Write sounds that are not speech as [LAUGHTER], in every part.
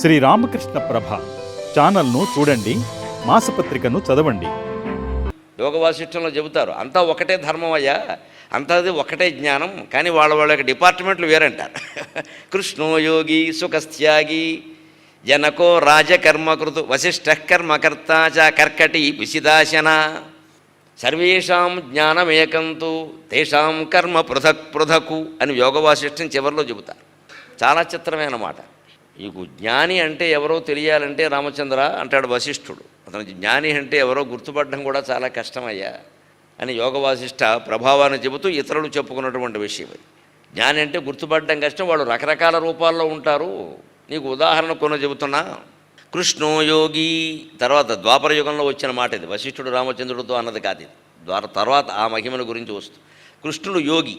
శ్రీ రామకృష్ణ ప్రభ ఛానల్ను చూడండి మాసపత్రికను చదవండి. యోగ వాసిష్టంలో చెబుతారు అంతా ఒకటే ధర్మం అయ్యా అంతది ఒకటే జ్ఞానం కానీ వాళ్ళ వాళ్ళ యొక్క డిపార్ట్మెంట్లు వేరంటారు. [LAUGHS] కృష్ణో యోగి జనకో రాజకర్మకృతు వశిష్ఠ కర్మకర్త చ కర్కటి విసిదాశన. సర్వేషాం జ్ఞానమేకంతు తేషాం కర్మ పృథక్ పృథకు అని యోగ వాసిష్టం చివరిలో చెబుతారు. చాలా చిత్రమైన మాట. నీకు జ్ఞాని అంటే ఎవరో తెలియాలంటే రామచంద్ర అంటాడు వశిష్ఠుడు. అతను జ్ఞాని అంటే ఎవరో గుర్తుపడడం కూడా చాలా కష్టమయ్యా అని యోగ వాసిష్ట ప్రభావాన్ని చెబుతూ ఇతరులు చెప్పుకున్నటువంటి విషయం అది. జ్ఞాని అంటే గుర్తుపడడం కష్టం వాళ్ళు రకరకాల రూపాల్లో ఉంటారు. నీకు ఉదాహరణ కొన్ని చెబుతున్నా. కృష్ణో యోగి తర్వాత ద్వాపర యుగంలో వచ్చిన మాట ఇది. వశిష్ఠుడు రామచంద్రుడితో అన్నది కాదు ఇది. ద్వార తర్వాత ఆ మహిమను గురించి వస్తూ కృష్ణుడు యోగి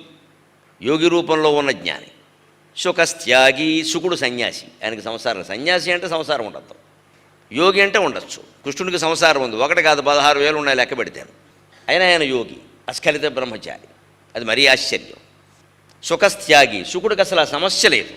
యోగి రూపంలో ఉన్న జ్ఞాని. సుఖస్త్యాగి సుకుడు సన్యాసి. ఆయనకి సంసారం సన్యాసి అంటే సంసారం ఉండదు. యోగి అంటే ఉండొచ్చు. కృష్ణుడికి సంసారం ఉంది. ఒకటి కాదు పదహారు వేలు ఉన్నాయి లెక్క పెడితేను అయినా ఆయన యోగి అస్ఖలిత బ్రహ్మచారి. అది మరీ ఆశ్చర్యం. సుఖస్త్యాగి సుకుడికి అసలు ఆ సమస్య లేదు.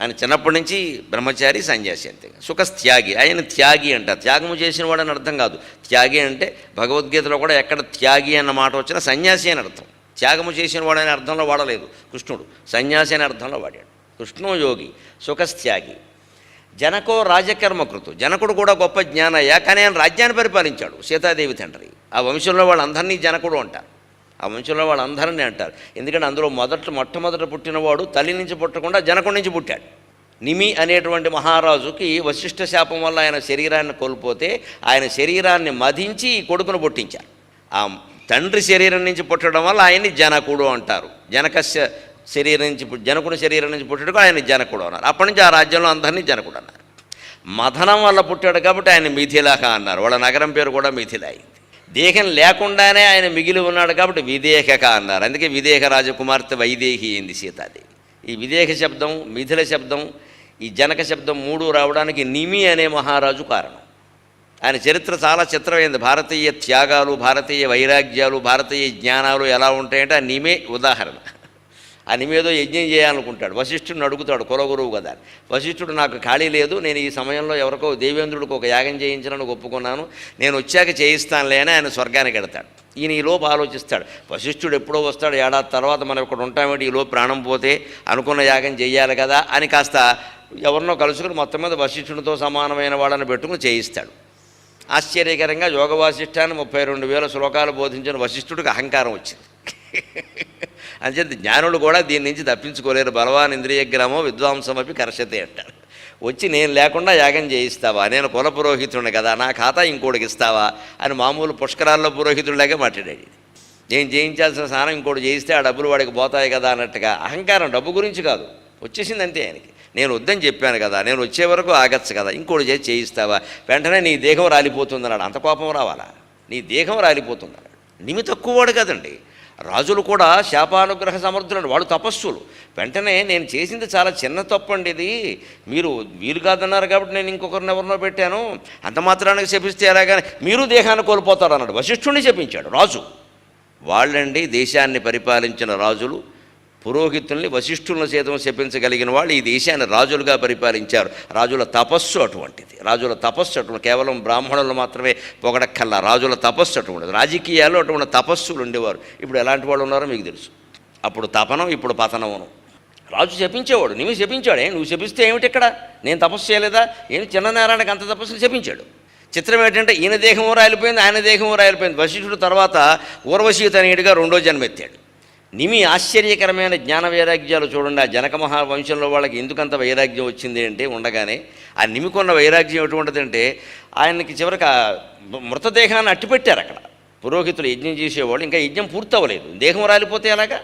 ఆయన చిన్నప్పటి నుంచి బ్రహ్మచారి సన్యాసి అంతే. సుఖస్త్యాగి ఆయన త్యాగి అంట. త్యాగము చేసిన వాడని అర్థం కాదు. త్యాగి అంటే భగవద్గీతలో కూడా ఎక్కడ త్యాగి అన్న మాట వచ్చినా సన్యాసి అని అర్థం. త్యాగము చేసిన వాడని అర్థంలో వాడలేదు. కృష్ణుడు సన్యాసి అనే అర్థంలో వాడాడు. కృష్ణో యోగి సుఖస్త్యాగి జనకో రాజకర్మకృతు. జనకుడు కూడా గొప్ప జ్ఞానయ్య కానీ ఆయన రాజ్యాన్ని పరిపాలించాడు సీతాదేవి తండ్రి. ఆ వంశంలో వాళ్ళందరినీ జనకుడు అంటారు. ఆ వంశంలో వాళ్ళందరినీ అంటారు. ఎందుకంటే అందులో మొదట మొట్టమొదట పుట్టినవాడు తల్లి నుంచి పుట్టకుండా జనకుడి నుంచి పుట్టాడు. నిమి అనేటువంటి మహారాజుకి వశిష్ఠ శాపం వల్ల ఆయన శరీరాన్ని కోల్పోతే ఆయన శరీరాన్ని మధించి ఈ కొడుకును పుట్టించారు. ఆ తండ్రి శరీరం నుంచి పుట్టడం వల్ల ఆయన్ని జనకుడు అంటారు. జనకస్య శరీరం నుంచి పుట్టి- జనకుడి శరీరం నుంచి పుట్టడం ఆయన జనకుడు అన్నారు. అప్పటి నుంచి ఆ రాజ్యంలో అందరినీ జనకుడు అన్నారు. మథనం వల్ల పుట్టాడు కాబట్టి ఆయన మిథిలాహ అన్నారు. వాళ్ళ నగరం పేరు కూడా మిథిల అయింది. దేహం లేకుండానే ఆయన మిగిలి ఉన్నాడు కాబట్టి విదేహక అన్నారు. అందుకే విదేహ రాజకుమార్తె వైదేహి అయింది సీతాదేవి. ఈ విదేహ శబ్దం మిథిల శబ్దం ఈ జనక శబ్దం మూడు రావడానికి నిమి అనే మహారాజు కారణం. ఆయన చరిత్ర చాలా చిత్రమైంది. భారతీయ త్యాగాలు భారతీయ వైరాగ్యాలు భారతీయ జ్ఞానాలు ఎలా ఉంటాయంటే ఆ నిమే ఉదాహరణ. ఆ నిమేదో యజ్ఞం చేయాలనుకుంటాడు. వశిష్ఠుడిని అడుగుతాడు కులగురువు కదా వశిష్ఠుడు నాకు ఖాళీ లేదు నేను ఈ సమయంలో ఎవరికో దేవేంద్రుడికి ఒక యాగం చేయించాలని ఒప్పుకున్నాను నేను వచ్చాక చేయిస్తానులే అని ఆయన స్వర్గానికి వెడతాడు ఈయన ఈ లోపు ఆలోచిస్తాడు. వశిష్ఠుడు ఎప్పుడో వస్తాడు ఏడాది తర్వాత మనం ఇక్కడ ఉంటామేంటి ఈ లోపు ప్రాణం పోతే అనుకున్న యాగం చేయాలి కదా అని కాస్త ఎవరినో కలుసుకుని మొత్తం మీద వశిష్ఠుడితో సమానమైన వాళ్ళని పెట్టుకుని చేయిస్తాడు. ఆశ్చర్యకరంగా యోగ వాసిష్టాన్ని ముప్పై రెండు వేల శ్లోకాలు బోధించిన వశిష్ఠుడికి అహంకారం వచ్చింది. అంచేత జ్ఞానులు కూడా దీని నుంచి తప్పించుకోలేరు. బలవాన్ ఇంద్రియ గ్రామం విద్వాంసమపి కర్షతే అంటారు. వచ్చి నేను లేకుండా యాగం చేయిస్తావా? నేను కుల పురోహితుడిని కదా నా ఖాతా ఇంకోటికి ఇస్తావా? అని మామూలు పుష్కరాల్లో పురోహితుడిలాగే మాట్లాడాడు నేను చేయించాల్సిన స్నానం ఇంకోటి చేయిస్తే ఆ డబ్బులు వాడికి పోతాయి కదా అన్నట్టుగా. అహంకారం డబ్బు గురించి కాదు. వచ్చేసింది అంతే ఆయనకి. నేను వద్దని చెప్పాను కదా నేను వచ్చే వరకు ఆగచ్చు కదా ఇంకోటి చేసి చేయిస్తావా? వెంటనే నీ దేహం రాలిపోతుందన్నాడు అంత కోపం రావాలా? నీ దేహం రాలిపోతుందన్నాడు నిమి తక్కువవాడు కదండి. రాజులు కూడా శాపానుగ్రహ సమర్థులు వాడు తపస్సులు. వెంటనే నేను చేసింది చాలా చిన్న తప్పు అండి ఇది. మీరు వీలు కాదన్నారు కాబట్టి నేను ఇంకొకరిని ఎవరినో పెట్టాను. అంత మాత్రానికి శపిస్తే ఎలాగానే మీరు దేహాన్ని కోల్పోతారు అన్నాడు వశిష్ఠుణ్ణి చెప్పించాడు రాజు. వాళ్ళండి దేశాన్ని పరిపాలించిన రాజులు. పురోహితుల్ని వశిష్ఠులను సైతం శపించగలిగిన వాళ్ళు ఈ దేశాన్ని రాజులుగా పరిపాలించారు. రాజుల తపస్సు అటువంటిది. రాజుల తపస్సు అటువంటి కేవలం బ్రాహ్మణులు మాత్రమే పొగడక్కల్లా. రాజుల తపస్సు అటువంటిది. రాజకీయాల్లో అటువంటి తపస్సులు ఉండేవారు. ఇప్పుడు ఎలాంటి వాళ్ళు ఉన్నారో మీకు తెలుసు. అప్పుడు తపనం ఇప్పుడు పతనమును. రాజు శపించేవాడు. నువ్వు శపించాడే. నువ్వు శపిస్తే ఏమిటి ఇక్కడ? నేను తపస్సు చేయలేదా? ఏమి చిన్న అంత తపస్సు శపించాడు. చిత్రం ఏంటంటే ఈయన దేహం రాలిపోయింది ఆయన దేహం రాలిపోయింది. వశిష్ఠుడు తర్వాత ఊర్వశీ తనయుడిగా రెండో జన్మెత్తాడు నిమి ఆశ్చర్యకరమైన జ్ఞాన వైరాగ్యాలు చూడండి. ఆ జనక మహావంశంలో వాళ్ళకి ఎందుకంత వైరాగ్యం వచ్చింది అంటే ఉండగానే ఆ నిమికున్న వైరాగ్యం ఎటువంటిదంటే ఆయనకి చివరికి ఆ మృతదేహాన్ని అట్టిపెట్టారు అక్కడ. పురోహితులు యజ్ఞం చేసేవాళ్ళు ఇంకా యజ్ఞం పూర్తవ్వలేదు. దేహం రాలిపోతే ఎలాగా?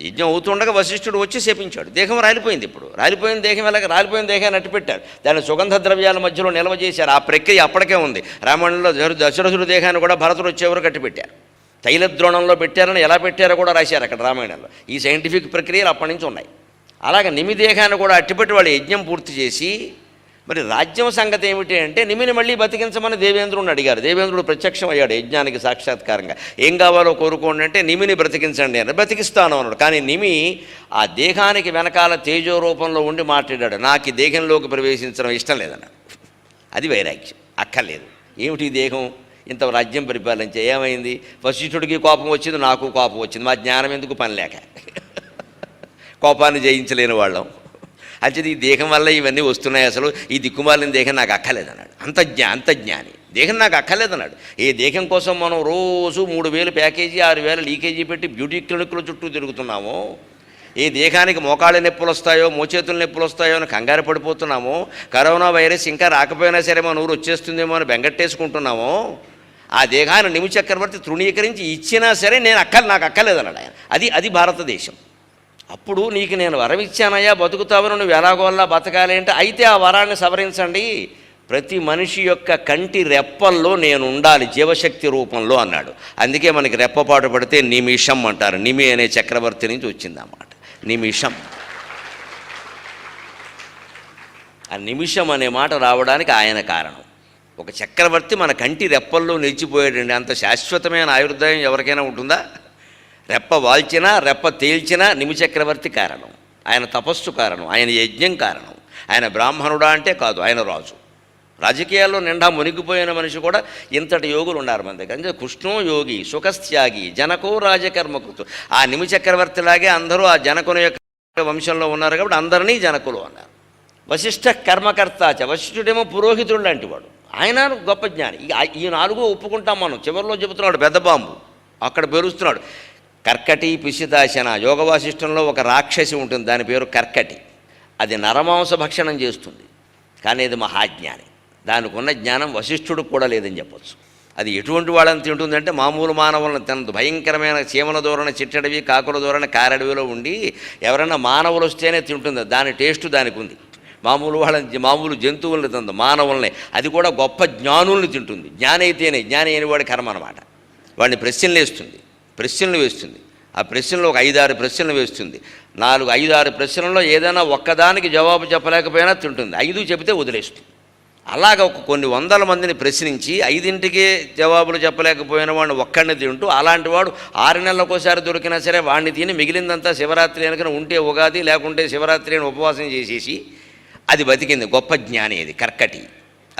యజ్ఞం అవుతుండగా వశిష్ఠుడు వచ్చి శపించాడు. దేహం రాలిపోయింది ఇప్పుడు. రాలిపోయిన దేహం ఎలాగ? రాలిపోయిన దేహాన్ని అట్టిపెట్టారు. దాన్ని సుగంధ ద్రవ్యాల మధ్యలో నిల్వ చేశారు. ఆ ప్రక్రియ అప్పటికే ఉంది. రామాయణంలో దశరథుడు దేహాన్ని కూడా భరతుడు వచ్చేవరకు అట్టిపెట్టారు. తైలద్రోణంలో పెట్టారని ఎలా పెట్టారో కూడా రాశారు అక్కడ రామాయణంలో. ఈ సైంటిఫిక్ ప్రక్రియలు అప్పటి నుంచి ఉన్నాయి. అలాగే నిమిదేహాన్ని కూడా అట్టిపెట్టి వాళ్ళు యజ్ఞం పూర్తి చేసి మరి రాజ్యం సంగతి ఏమిటి అంటే నిమిని మళ్ళీ బతికించమని దేవేంద్రుడిని అడిగారు. దేవేంద్రుడు ప్రత్యక్షం అయ్యాడు యజ్ఞానికి సాక్షాత్కారంగా. ఏం కావాలో కోరుకోండి అంటే నిమిని బ్రతికించండి అని. బ్రతికిస్తాను అన్నాడు. కానీ నిమి ఆ దేహానికి వెనకాల తేజో రూపంలో ఉండి మాట్లాడాడు. నాకు ఈ దేహంలోకి ప్రవేశించడం ఇష్టం లేదన్నాడు. అది వైరాగ్యం. అక్కర్లేదు. ఏమిటి దేహం? ఇంత రాజ్యం పరిపాలించే. ఏమైంది? వశిష్ఠుడికి కోపం వచ్చింది నాకు కోపం వచ్చింది. మా జ్ఞానం ఎందుకు పని లేక? కోపాన్ని జయించలేని వాళ్ళం. అంటే ఈ దేహం వల్ల ఇవన్నీ వస్తున్నాయి అసలు. ఈ దిక్కుమాలిన దేహం నాకు అక్కలేదన్నాడు అంత జ్ఞా అంత జ్ఞాని. దేహం నాకు అక్కర్లేదన్నాడు. ఈ దేహం కోసం మనం రోజు మూడు వేలు ప్యాకేజీ ఆరు వేలు లీకేజీ పెట్టి బ్యూటీ క్లినిక్ల చుట్టూ తిరుగుతున్నాము? ఏ దేహానికి మోకాళ్ళ నొప్పులు వస్తాయో మోచేతుల నొప్పులు వస్తాయో అని కంగారు పడిపోతున్నాము? కరోనా వైరస్ ఇంకా రాకపోయినా సరే మన ఊరు వచ్చేస్తుందేమో అని బెంగట్టేసుకుంటున్నాము? ఆ దేహాన్ని నిము చక్రవర్తి తృణీకరించి ఇచ్చినా సరే నేను అక్కలు నాకు అక్కర్లేదన్నాడు ఆయన. అది అది భారతదేశం. అప్పుడు నీకు నేను వరం ఇచ్చానయ్యా బతుకుతావని నువ్వు ఎలాగోలా బతకాలి అంటే అయితే ఆ వరాన్ని సవరించండి. ప్రతి మనిషి యొక్క కంటి రెప్పల్లో నేను ఉండాలి జీవశక్తి రూపంలో అన్నాడు. అందుకే మనకి రెప్పపాటు పడితే నిమిషం అంటారు. నిమి అనే చక్రవర్తి నుంచి వచ్చింది అన్నమాట నిమిషం. ఆ నిమిషం అనే మాట రావడానికి ఆయన కారణం. ఒక చక్రవర్తి మన కంటి రెప్పల్లో నిలిచిపోయాడండి. అంత శాశ్వతమైన ఆయుర్దాయం ఎవరికైనా ఉంటుందా? రెప్ప వాల్చినా రెప్ప తేల్చినా నిమిచక్రవర్తి కారణం. ఆయన తపస్సు కారణం ఆయన యజ్ఞం కారణం. ఆయన బ్రాహ్మణుడా అంటే కాదు ఆయన రాజు. రాజకీయాల్లో నిండా మునిగిపోయిన మనిషి కూడా ఇంతటి యోగులు ఉన్నారు మన దగ్గర. అంటే కృష్ణో యోగి సుఖత్యాగి జనకో రాజకర్మకృతు ఆ నిమిచక్రవర్తిలాగే అందరూ ఆ జనకుని యొక్క వంశంలో ఉన్నారు కాబట్టి అందరినీ జనకులు అన్నారు. వశిష్ఠ కర్మకర్తాచ వశిష్ఠుడేమో పురోహితుడు లాంటి వాడు ఆయన గొప్ప జ్ఞాని. ఈ- నాలుగు ఒప్పుకుంటాం మనం. చివరిలో చెబుతున్నాడు పెద్ద బాంబు. అక్కడ పేరుస్తున్నాడు. కర్కటి పిశితాశన యోగ వాసిష్టంలో ఒక రాక్షసి ఉంటుంది. దాని పేరు కర్కటి. అది నరమాంస భక్షణం చేస్తుంది. కానీ ఇది మహాజ్ఞాని. దానికి ఉన్న జ్ఞానం వశిష్ఠుడు కూడా లేదని చెప్పొచ్చు. అది ఎటువంటి వాళ్ళని తింటుందంటే మామూలు మానవులను తినదు. భయంకరమైన చీమల ధోరణ చిట్టడవి కాకుల ధోరణ కారడవిలో ఉండి ఎవరైనా మానవులు వస్తేనే తింటుంది. దాని టేస్ట్ దానికి ఉంది మామూలు వాళ్ళని మామూలు జంతువుల్ని తింది మానవుల్ని. అది కూడా గొప్ప జ్ఞానుల్ని తింటుంది. జ్ఞానైతేనే అయితేనే జ్ఞాని అయిన వాడి కర్మ అనమాట వాడిని ప్రశ్నలు వేస్తుంది ప్రశ్నలు వేస్తుంది. ఆ ప్రశ్నలో ఒక ఐదారు ప్రశ్నలు వేస్తుంది. నాలుగు ఐదారు ప్రశ్నల్లో ఏదైనా ఒక్కదానికి జవాబు చెప్పలేకపోయినా తింటుంది. ఐదు చెబితే వదిలేస్తుంది. అలాగ ఒక కొన్ని వందల మందిని ప్రశ్నించి ఐదింటికే జవాబులు చెప్పలేకపోయిన వాడిని ఒక్కడిని తింటూ అలాంటి వాడు ఆరు నెలలకోసారి దొరికినా సరే వాడిని తిని మిగిలిందంతా శివరాత్రి అనుకుని ఉంటే ఉగాది లేకుంటే శివరాత్రి అని ఉపవాసం చేసేసి అది బతికింది గొప్ప జ్ఞాని ఇది కర్కటి.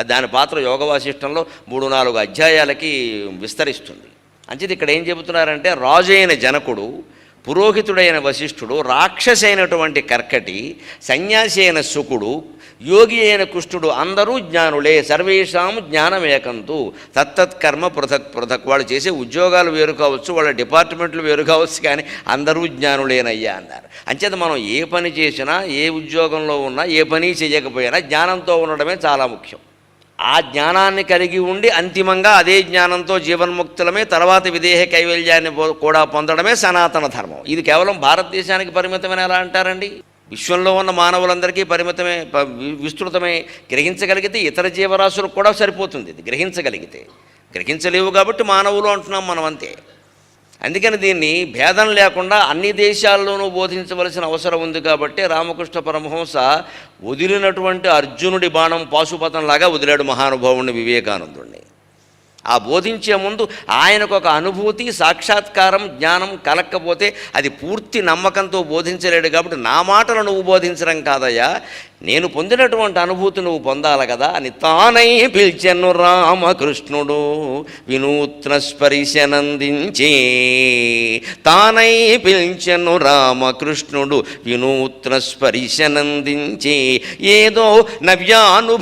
దాని పాత్ర యోగ వాసిష్టంలో మూడు నాలుగు అధ్యాయాలకి విస్తరిస్తుంది. అంచేది ఇక్కడ ఏం చెబుతున్నారంటే రాజు అయిన జనకుడు పురోహితుడైన వశిష్ఠుడు రాక్షసైనటువంటి కర్కటి సన్యాసి అయిన శుకుడు యోగి అయిన కృష్ణుడు అందరూ జ్ఞానులే సర్వేషాం జ్ఞానమేకంతు. తత్తత్కర్మ పృథక్ పృథక్. వాళ్ళు చేసే ఉద్యోగాలు వేరు కావచ్చు వాళ్ళ డిపార్ట్మెంట్లు వేరు కావచ్చు కానీ అందరూ జ్ఞానులేనయ్యా అన్నారు. అంచేత మనం ఏ పని చేసినా ఏ ఉద్యోగంలో ఉన్నా ఏ పని చేయకపోయినా జ్ఞానంతో ఉండడమే చాలా ముఖ్యం. ఆ జ్ఞానాన్ని కలిగి ఉండి అంతిమంగా అదే జ్ఞానంతో జీవన్ముక్తులమే తర్వాత విదేహ కైవల్యాన్ని కూడా పొందడమే సనాతన ధర్మం. ఇది కేవలం భారతదేశానికి పరిమితమైన ఎలా అంటారండి? విశ్వంలో ఉన్న మానవులందరికీ పరిమితమే విస్తృతమే గ్రహించగలిగితే ఇతర జీవరాశులకు కూడా సరిపోతుంది. ఇది గ్రహించగలిగితే. గ్రహించలేవు కాబట్టి మానవులు అంటున్నాం మనం అంతే. అందుకని దీన్ని భేదం లేకుండా అన్ని దేశాల్లోనూ బోధించవలసిన అవసరం ఉంది కాబట్టి రామకృష్ణ పరమహంస వదిలినటువంటి అర్జునుడి బాణం పాశుపతంలాగా వదిలాడు మహానుభావుని వివేకానందుణ్ణి ఆ బోధించే ముందు ఆయనకు ఒక అనుభూతి సాక్షాత్కారం జ్ఞానం కలక్కపోతే అది పూర్తి నమ్మకంతో బోధించలేడు కాబట్టి నా మాటలు నువ్వు బోధించడం కాదయ్యా. నేను పొందినటువంటి అనుభూతి నువ్వు పొందాలి కదా. అని తానై పిలిచెను రామకృష్ణుడు వినూత్న స్పరిశనందించే తానై పిలిచెను రామకృష్ణుడు వినూత్న స్పరిశనందించే ఏదో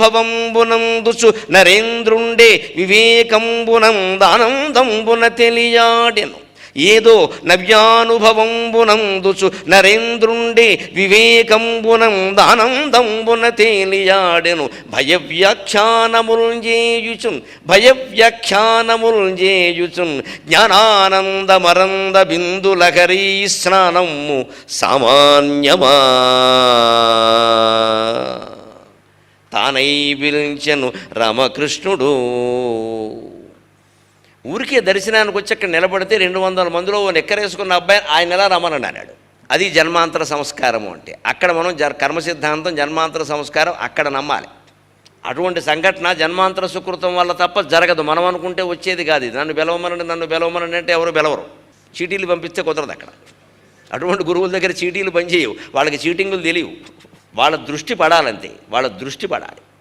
నవ్యానుభవంబునందుచు నరేంద్రుండే వివేకం వివేకంబునందానందంబున తెలియాడెను. ఏదో నవ్యానుభవంబునందుచు నరేంద్రుండే వివేకంబునందానందంబున తేలియాడెను. భయవ్యాఖ్యానముల్జేయుచున్ భయవ్యాఖ్యానముల్జేయుచున్ జ్ఞానానందమరంద బిందులహరీ స్నానము సామాన్యమా. తానై పిలిచెను రామకృష్ణుడు. ఊరికే దర్శనానికి వచ్చి అక్కడ నిలబడితే రెండు వందల మందిలో ఎక్కరేసుకున్న నెక్కరేసుకున్న అబ్బాయి ఆయన ఎలా రమ్మని అన్నాడు. అది జన్మాంతర సంస్కారము అంటే. అక్కడ మనం జ కర్మ సిద్ధాంతం జన్మాంతర సంస్కారం అక్కడ నమ్మాలి. అటువంటి సంఘటన జన్మాంతర సుకృతం వల్ల తప్ప జరగదు. మనం అనుకుంటే వచ్చేది కాదు ఇది. నన్ను బెలవమనండి నన్ను బెలవమనండి అంటే ఎవరు బెలవరు. చీటీలు పంపిస్తే కుదరదు అక్కడ. అటువంటి గురువుల దగ్గర చీటీలు పనిచేయవు. వాళ్ళకి చీటింగులు తెలియవు. వాళ్ళ దృష్టి పడాలంతే. వాళ్ళ దృష్టి పడాలి.